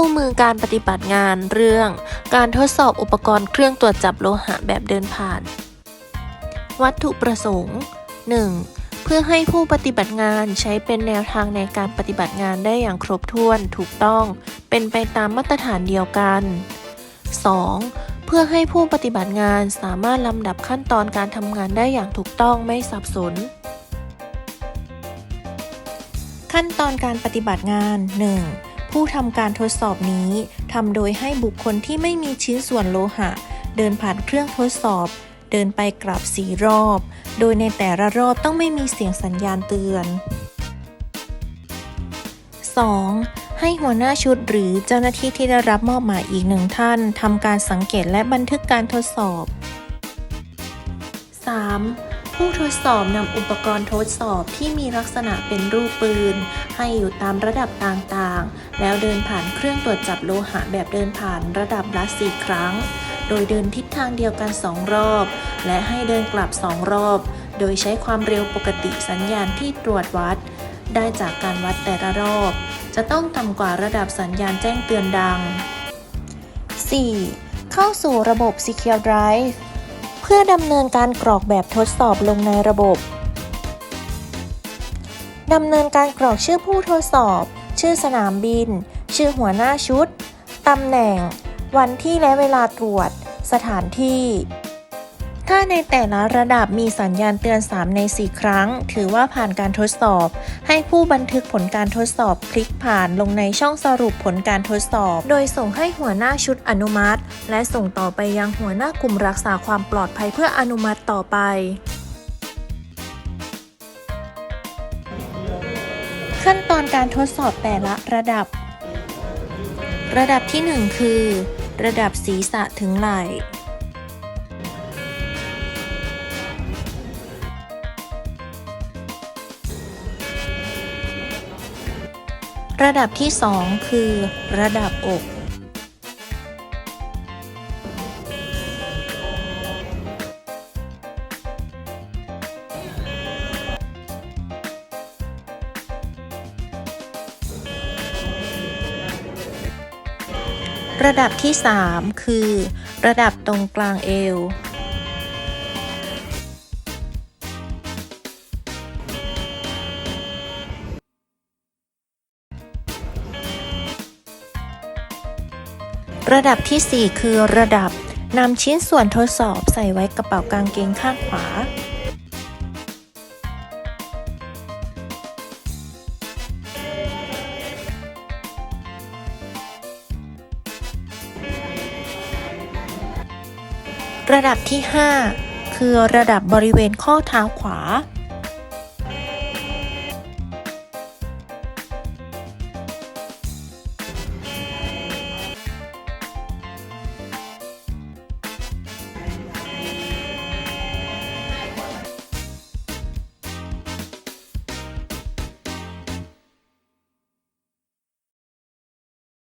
คู่มือการปฏิบัติงานเรื่อง การทดสอบอุปกรณ์เครื่องตรวจจับโลหะแบบเดินผ่าน วัตถุประสงค์ 1. เพื่อให้ผู้ปฏิบัติงานใช้เป็นแนวทางในการปฏิบัติงานได้อย่างครบถ้วนถูกต้อง เป็นไปตามมาตรฐานเดียวกัน 2. เพื่อให้ผู้ปฏิบัติงานสามารถลำดับขั้นตอนการทำงานได้อย่างถูกต้องไม่สับสนขั้นตอนการปฏิบัติงาน 1. ผู้ทำการทดสอบนี้ทำโดยให้บุคคลที่ไม่มีชิ้นส่วนโลหะ เดินผ่านเครื่องทดสอบ เดินไปกลับสีรอบ โดยในแต่ละรอบต้องไม่มีเสียงสัญญาณเตือน 2. ให้หัวหน้าชุดหรือเจ้าหน้าที่ที่ได้รับมอบหมายอีกหนึ่งท่านทำการสังเกตและบันทึกการทดสอบ 3. ผู้ทดสอบนำอุปกรณ์ทดสอบที่มีลักษณะเป็นรูปปืน ให้อยู่ตามระดับต่างๆ แล้วเดินผ่านเครื่องตรวจจับโลหะแบบเดินผ่านระดับละสี่ครั้ง โดยเดินทิศทางเดียวกันสองรอบ และให้เดินกลับสองรอบ โดยใช้ความเร็วปกติสัญญาณที่ตรวจวัด ได้จากการวัดแต่ละรอบ จะต้องต่ำกว่าระดับสัญญาณแจ้งเตือนดัง 4. เข้าสู่ระบบ Secure Drive พื่อดำเนินการกรอกแบบทดสอบลงในระบบ ดำเนินการกรอกชื่อผู้ทดสอบ ชื่อสนามบิน ชื่อหัวหน้าชุด ตำแหน่ง วันที่และเวลาตรวจ สถานที่ ถ้าในแต่ละระดับมีสัญญาณเตือน 3 ใน 4 ครั้ง ถือว่าผ่านการทดสอบ ให้ผู้บันทึกผลการทดสอบคลิกผ่านลงในช่องสรุปผลการทดสอบ โดยส่งให้หัวหน้าชุดอนุมัติ และส่งต่อไปยังหัวหน้ากลุ่มรักษาความปลอดภัยเพื่ออนุมัติต่อไปขั้นตอนการทดสอบแต่ละระดับ ระดับที่ 1 คือ ระดับศีรษะถึงไหล่ ระดับที่ 2 คือ ระดับอก ระดับที่ 3 คือ ระดับตรงกลางเอว ระดับทีสี่ 4 คือระดับนำชิ้นส่วนทดสอบใส่ไว้กระเป๋ากางเกงข้างขวา ระดับที่ 5 คือระดับบริเวณข้อเท้าขวา